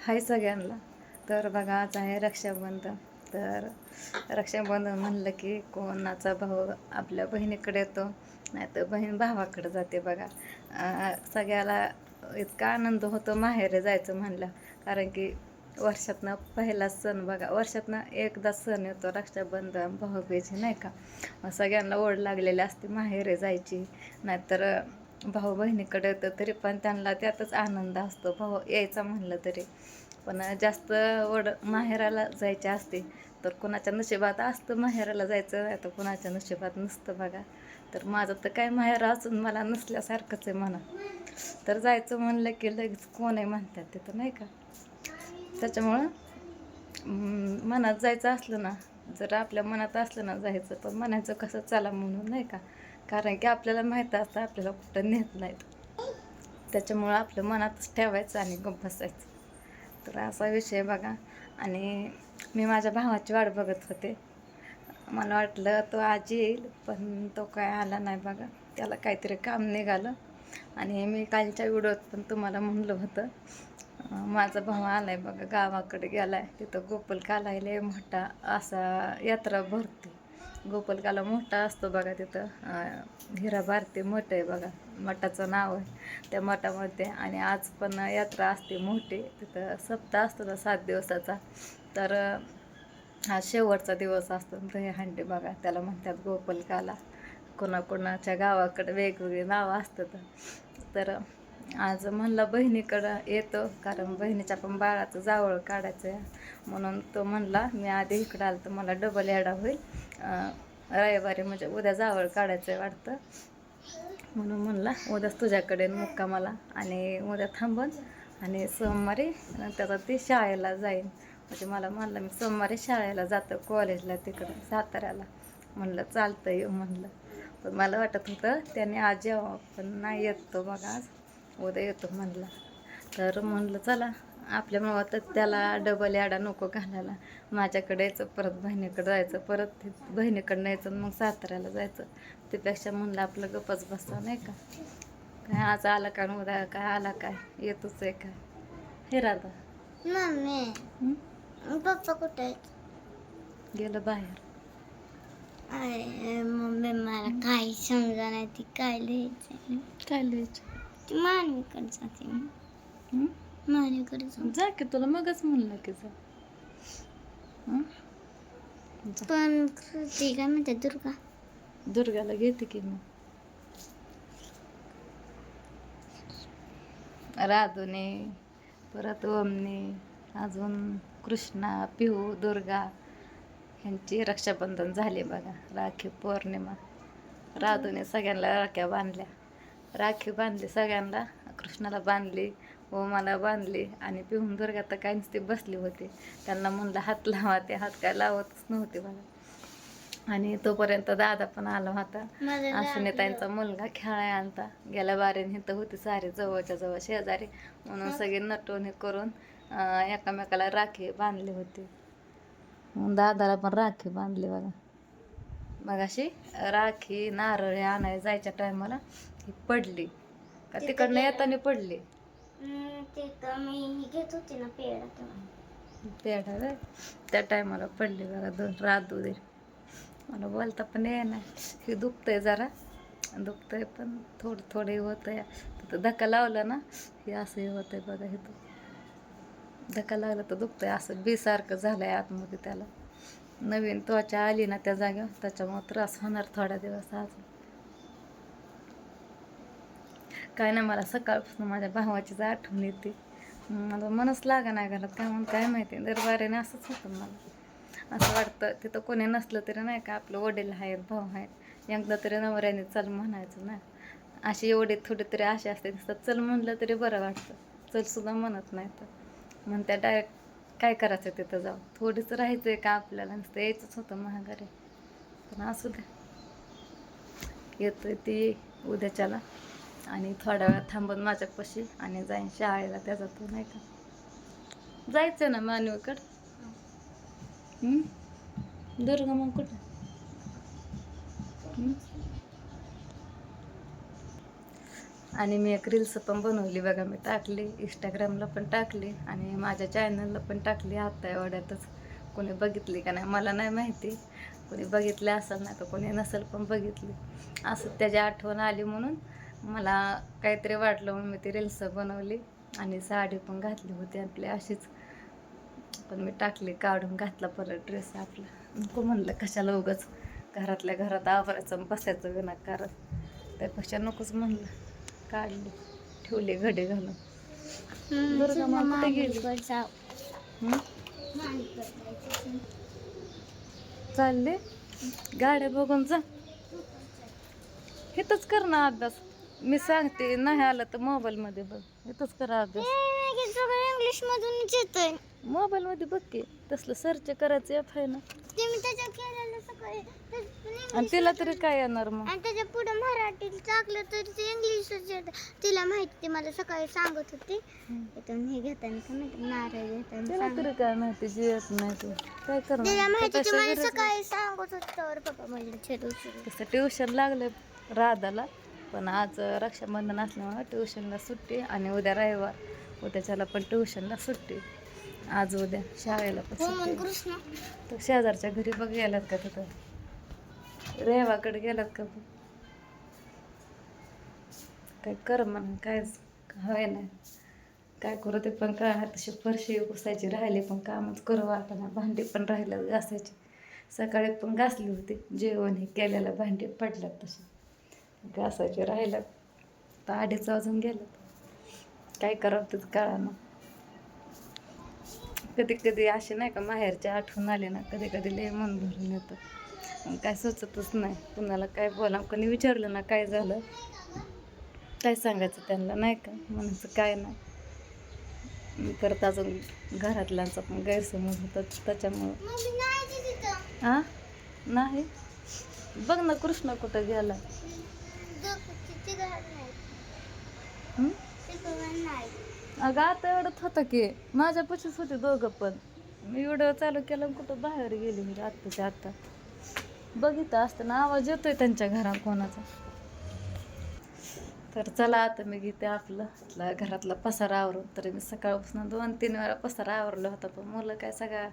हाय सगळ्यांना. तर बघा आज आहे रक्षाबंधन. तर रक्षाबंधन म्हणलं की कोणाचा भाऊ आपल्या बहिणीकडे येतो नाही तर बहीण भावाकडे जाते बघा. सगळ्याला इतका आनंद होतो माहेरे जायचं म्हणलं. कारण की वर्षातनं पहिला सण बघा वर्षातनं एकदा सण येतो रक्षाबंधन भाऊबीजी नाही का? मग सगळ्यांना ओढ लागलेली असते माहेरे जायची. नाहीतर भाऊ बहिणीकडे येतं तरी पण त्यांना त्यातच आनंद असतो. भाऊ यायचा म्हणलं तरी. पण जास्त वड माहेराला जायचे असते. तर कुणाच्या नशिबात असतं माहेराला जायचं नाही तर कुणाच्या नशिबात नसतं बघा. तर माझं तर काय माहेर असून मला नसल्यासारखंच आहे म्हणा. तर जायचं म्हणलं की लगेच कोण आहे म्हणतात ते तर नाही का? त्याच्यामुळं मनात जायचं असलं ना जर आपल्या मनात असलं ना जायचं पण म्हणायचं कसं चला म्हणून नाही का? कारण की आपल्याला माहीत असतं आपल्याला कुठं नेत नाहीत. त्याच्यामुळं आपलं मनातच ठेवायचं आणि बसायचं. तर असा विषय बघा. आणि मी माझ्या भावाची वाट बघत होते. मला वाटलं तो आज येईल पण तो काय आला नाही बघा. त्याला काहीतरी काम निघालं. आणि मी कालच्या व्हिडिओत पण तुम्हाला म्हणलं होतं माझा भाऊ आहे बघा गावाकडे गेला आहे तिथं गोपल लय मोठा असा यात्रा भरते. गोपालकाला मोठा असतो बघा तिथं. हिरा भारती मठ आहे बघा. मठाचं नाव आहे. त्या मठामध्ये आणि आज पण यात्रा असते मोठी. तिथं सप्ताह असतो ना सात दिवसाचा. तर हा शेवटचा दिवस असतो दहीहंडी बघा. त्याला म्हणतात गोपालकाला कोणाकोणाच्या गावाकडे वेगवेगळी नावं असतात. तर आज म्हणला बहिणीकडं येतो. कारण बहिणीच्या पण बाळाचं जावळ काढायचं आहे म्हणून तो म्हणला मी आधी इकडं आलं तर मला डबल याडा होईल. रविवारी म्हणजे उद्या जावळ काढायचं आहे वाटतं. म्हणून म्हणला उद्याच तुझ्याकडे मुक्कामाला आणि उद्या थांबन आणि सोमवारी त्याचा ती शाळेला जाईन. म्हणजे मला म्हणलं मी सोमवारी शाळेला जातो कॉलेजला तिकडं साताऱ्याला. म्हणलं चालतं येऊ म्हणलं. पण मला वाटत होतं त्याने आज जेव्हा पण नाही येतो मग आज. उद्या येतो म्हणला. तर म्हणलं चला आपल्या मुळं तर त्याला डबल याडा नको घालायला. माझ्याकडे यायचं परत बहिणीकडे जायचं परत ते बहिणीकडनं यायचं मग साताऱ्याला जायचं. त्यापेक्षा म्हणलं आपलं गपच बसा नाही का? काय आज आला का उद्या काय आला काय? येतोच आहे काय हे राधा. मम्मी? पप्पा कुठे गेलं बाहेर. अरे मम्मी मला काही समजा नाही ती काय लिहायचं? काय लिहायचं? ती मानवीकडे जाते. हं? मानवीकडे जाऊ जा की तुला मगच म्हणलं की जा हं? जा. पण ती काय म्हणते दुर्गा दुर्गाला घेते की मग राधुने परत ओमने अजून कृष्णा पिहू दुर्गा ह्यांची रक्षाबंधन झाले बघा राखी पौर्णिमा राधूने सगळ्यांना राख्या बांधल्या राखी बांधली सगळ्यांना कृष्णाला बांधली ओमाला बांधली आणि पिहून दुर्गा तर काय नुसती बसली होती. त्यांना म्हणलं हात लावा ते हात काय लावतच नव्हते बघा आणि तोपर्यंत दादा पण आला होता. त्यांचा मुलगा खेळाय आणता. गेल्या बारीने तर होती सारी जवळच्या जवळ शेजारी. म्हणून सगळे नटून हे करून एकामेकाला राखी बांधली होती. दादाला पण राखी बांधली बघा. मग अशी राखी नारळ आणायला जायच्या टायमाला ही पडली. का तिकडनं येताना पडली. ते तर मी घेत होती ना पेढा तेव्हा. पेढा त्या टायमाला पडली बघा दोन रात उदे मला बोलता पण ये नाही हे दुखतंय जरा. दुखतंय पण थोडं थोडे होत होतंय. तर धक्का लावला ना हे असं हे होतंय बघा हे धक्का लागला तर दुखतंय. असं बीसारखं झालंय आतमध्ये त्याला. नवीन त्वचा आली ना त्या जागेवर. त्याच्यामुळे त्रास होणार थोड्या दिवस अजून. काय नाही मला सकाळपासून माझ्या भावाचीच आठवण येते. मला मनच लागा नाही घालत काय म्हणून काय माहिती दरबारीने असंच होतं मला. असं वाटतं तिथं कोणी नसलं तरी नाही का आपलं वडील आहेत भाऊ आहेत एकदा तरी नवऱ्याने चल म्हणायचं ना. अशी एवढे थोडे तरी असे असते दिसतात चल म्हणलं तरी बरं वाटतं. चल सुद्धा म्हणत नाही तर. म्हणत्या डायरेक्ट काय करायचं तिथं जाऊ थोडीच राहायचं आहे का आपल्याला? नुसतं यायचंच होतं महागारी. पण असू द्या. येतोय ती उद्याच्याला. आणि थोड्या वेळ थांबून माझ्यापाशी आणि जाईन शाळेला त्याचा तो नाही का? जायचं ना मानवीकडं? दुर्गा मग कुठं? आणि मी एक रील्स पण बनवली बघा मी टाकली इंस्टाग्रामला पण टाकली आणि माझ्या चॅनलला पण टाकली आत्ता एवढ्यातच. कोणी बघितली का नाही मला नाही माहिती. कोणी बघितले असेल ना तर कोणी नसेल पण बघितली. असं त्याची आठवण आली म्हणून मला काहीतरी वाटलं म्हणून मी ती रील्स बनवली आणि साडी पण घातली होती आपली अशीच. पण मी टाकली काढून घातला परत ड्रेस आपला. नको म्हणलं कशाला उगाच घरातल्या घरात आवरायचं बसायचं विनाकारण. त्यापेक्षा नकोच म्हणलं. काढली ठेवली घडी घालून. मामीकडे गेली? चालले? गाड्या बघून जा. इथंच कर ना अभ्यास. मी सांगते नाही आलं तर मोबाईलमध्ये बघ. इथंच करा अभ्यास. सगळं इंग्लिश मधूनच येतंय. मोबाईलमध्ये बघ की तसलं सर्च करायचं ॲप आहे ना. ते मी त्याच्या केलेलं सकाळी ते पण आणि तिला मधून- तरी काय येणार मग? आणि त्याच्या पुढे मराठीत टाकलं तर ते इंग्लिशच येतं. तिला माहिती ती मला सकाळी सांगत होती. इथून हे घेताना का माहिती नारळ घेताना तिला सांगत. तरी काय माहिती जी येत नाही ते. काय तिला करणार माहिती ती त्यापेक्षा मला गरज नाही. सकाळी सांगत होत तर पप्पा म्हणजे छेदू ट्युशन लागलं राधाला. पण आज रक्षाबंधन असल्यामुळे ट्युशनला सुट्टी आणि उद्या रविवार. उद्याच्याला पण ट्युशनला सुट्टी. आज उद्या शाळेला पण हो सुट्टी. तर शेजारच्या घरी बघ गेलात का तिथं? रेवाकडे गेलात का काय कर म्हणून काय हवे नाही. काय करू ते पण काय तशी फरशी पुसायची राहिली पण कामच करू वाटना भांडी पण राहिलं घासायची. सकाळी पण घासली होती. जेवण हे केलेलं भांडी पडल्यात तशी. घासायचे राहिलं तर अडीच वाजून गेलं. काय करावं तेच कळानं. कधी कधी असे नाही का माहेरच्या आठवण आले ना कधी कधी लय मन भरून येतं. काय सुचतच नाही. कुणाला काय बोला कोणी विचारलं ना काय झालं. काय सांगायचं त्यांना नाही का? म्हणायचं काय नाही. परत अजून घरातल्यांचा पण गैरसमज होता त्याच्यामुळं. हा नाही? बघ ना कृष्ण कुठं गेला दोघं तिथे घरात नाही हं? तिकडं नाही अगं आता एवढंच होतं की माझ्या पशीच होते दोघं पण. मी एवढं चालू केलं आणि कुठं बाहेर गेली म्हणजे आत्ताच्या आत्ता. बघितलं असताना आवाज येतोय त्यांच्या घरात कोणाचा. तर चला आता मी घेते आपलं. घरातला पसारा आवरून. तरी मी सकाळपासून दोन तीन वेळा पसारा आवरला होता पण मुलं काय सगळा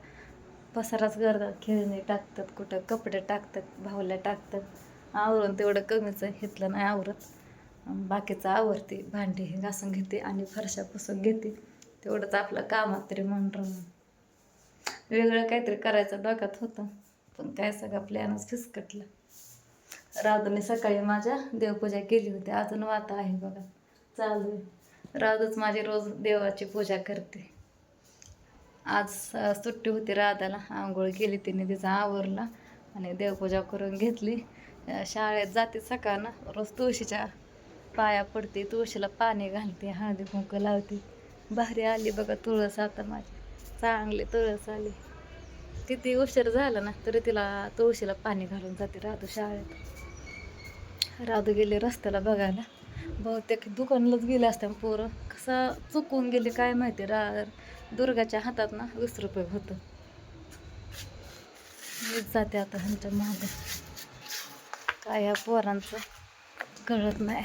पसाराच करतात. खेळणी टाकतात कुठं कपडे टाकतात भावल्या टाकतात. आवरून तेवढं कमीच घेतलं नाही आवरत. बाकीचं आवरते भांडी हे घासून घेते आणि फरशा पुसून घेते. तेवढंच आपलं कामात तरी मन रमून वेगळं काहीतरी करायचं डोक्यात होतं पण काय सगळं प्लॅनच फिसकटलं. राधूने सकाळी माझ्या देवपूजा केली होती अजून वाता आहे बघा. चालू आहे. राधूच माझी रोज देवाची पूजा करते. आज सुट्टी होती राधाला आंघोळ केली तिने तिचा आवरला आणि देवपूजा करून घेतली. शाळेत जाते सकाळ ना रोज तुळशीच्या पाया पडते तुळशीला पाणी घालते हळदी कुंकू लावते. भारी आली बघा तुळस आता माझी. चांगली तुळस आली. किती उशीर झाला ना तरी तिला तुळशीला पाणी घालून जाते राधू शाळेत. राधू गेले रस्त्याला बघायला. बहुतेक दुकानलाच गेले असते पोरं. कसं चुकून गेले काय माहिती रा दुर्गाच्या हातात ना वीस रुपये होतं. मीच जाते आता ह्यांच्या मागे. काय या पोरांचं कळत नाही.